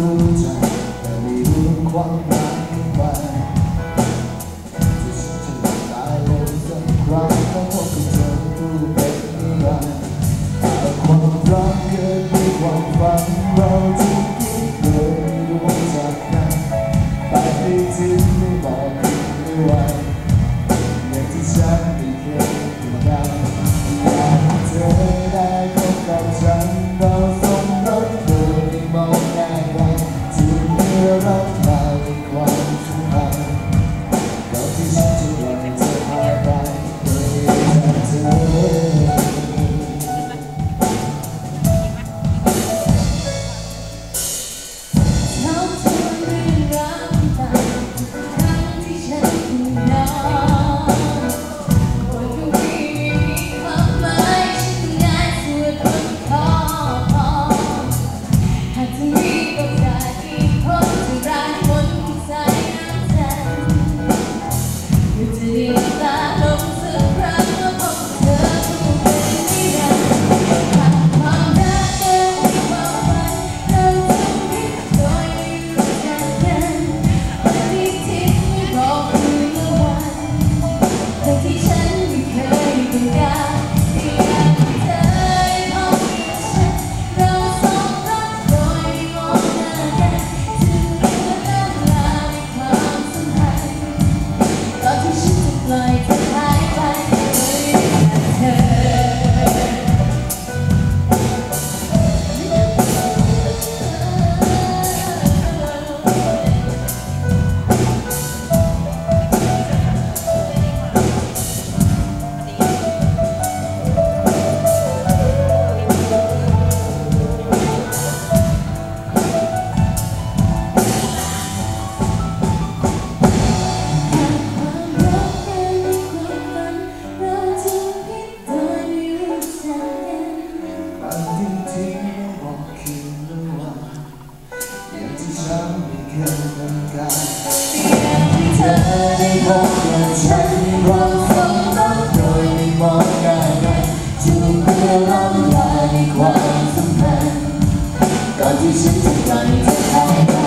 รู้ใจแต่ไม่รู้ความหมายของมันที่ฉันจตายลงสักครก็พบกับเองเป็นนินดร์แต่ความรักกิดมีความฝันเราทุกคิดโดยไม่รู้จากนั้นไม่ถึงไม่บอกไม่ไหวอย่างที่ฉันไม่เคยรู้ได้ ช้ำอีกครั้งเหมือนเธอได้พบกับฉันในความฝันนั้โดยไม่มองหกันจึงเพื่อล้มลายความสัมพันธ์ก่อนที่ฉันจะไปจะทำ